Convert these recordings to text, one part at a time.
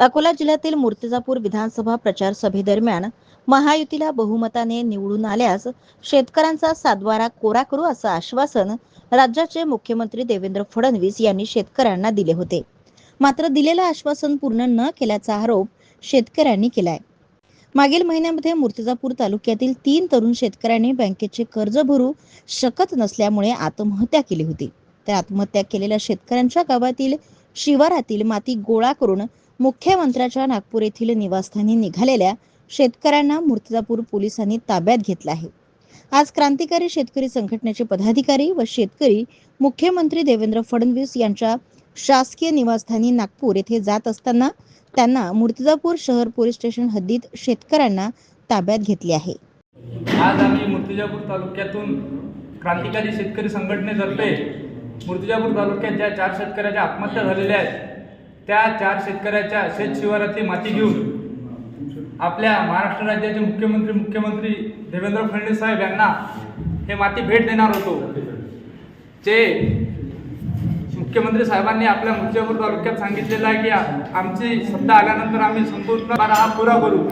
अकोला जिल्ह्यातील मूर्तिजापूर विधानसभा प्रचार सभेदरम्यान महायुतीला बहुमताने निवडून आल्यास शेतकऱ्यांचा सातबारा कोरा करू असं आश्वासन राज्याचे मुख्यमंत्री देवेंद्र फडणवीस यांनी शेतकऱ्यांना दिले होते. मात्र दिलेलं आश्वासन पूर्ण न केल्याचा आरोप शेतकऱ्यांनी केलाय. मागील महिन्यामध्ये मूर्तिजापूर तालुक्यातील तीन तरुण शेतकऱ्यांनी बँकेचे कर्ज भरू शकत नसल्यामुळे आत्महत्या केली होती. त्या आत्महत्या केलेल्या शेतकऱ्यांच्या गावातील शिवारातील माती गोळा करून मुख्यमंत्र्याच्या नागपूर येथील निवासस्थानी निघालेल्या शेतकऱ्यांना मूर्तिजापूर पोलिसांनी ताब्यात घेतलं आहे. आज क्रांतिकारी शेतकरी संघटनेचे पदाधिकारी व शेतकरी मुख्यमंत्री देवेंद्र फडणवीस यांच्या शासकीय निवासस्थानी नागपूर येथे जात असताना त्यांना मूर्तिजापूर शहर पोलीस स्टेशन हद्दीत शेतकऱ्यांना ताब्यात घेतले आहे. आज आम्ही मूर्तिजापूर तालुक्यातून क्रांतिकारी शेतकरी संघटनेतर्फे मूर्तिजापूर तालुक्यात ज्या चार शेतकऱ्याच्या आत्महत्या झालेल्या आहेत त्या चार शेतकऱ्याच्या शेत शिवारातली माती घेऊन आपल्या महाराष्ट्र राज्याचे मुख्यमंत्री मुख्यमंत्री देवेंद्र फडणवीस साहेब यांना हे माती भेट देणार होतो. जे मुख्यमंत्री साहेबांनी आपल्या मूर्तिजापूर तालुक्यात सांगितलेलं आहे की आमची सत्ता आल्यानंतर आम्ही संपूर्ण हा पुरा करू.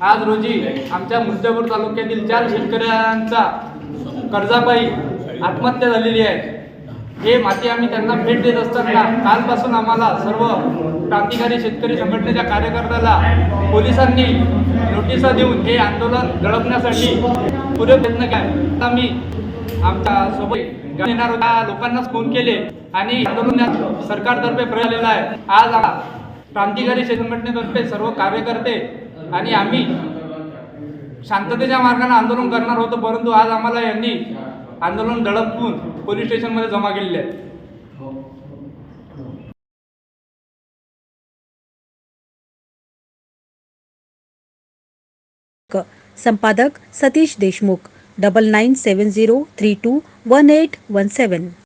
आज रोजी आमच्या मूर्तिजापूर तालुक्यातील चार शेतकऱ्यांचा कर्जापायी आत्महत्या झालेली आहे. हे माती आम्ही त्यांना भेट देत असताना कालपासून आम्हाला सर्व क्रांतिकारी शेतकरी संघटनेच्या कार्यकर्त्याला पोलिसांनी नोटिसा देऊन हे आंदोलन दडपण्यासाठी पुरे प्रयत्न केले. आम्ही आमच्यासोबत येणार होत्या लोकांनाच फोन केले आणि आंदोलन सरकारतर्फे प्रयालेला आहे. आज क्रांतिकारी शेत संघटनेतर्फे सर्व कार्यकर्ते आणि आम्ही शांततेच्या मार्गाने आंदोलन करणार होतो. परंतु आज आम्हाला यांनी आंदोलन दडपून पोलीस स्टेशनमध्ये जमा केलेले आहेत. क- संपादक Satish Deshmukh double nine seven zero three two one eight one seven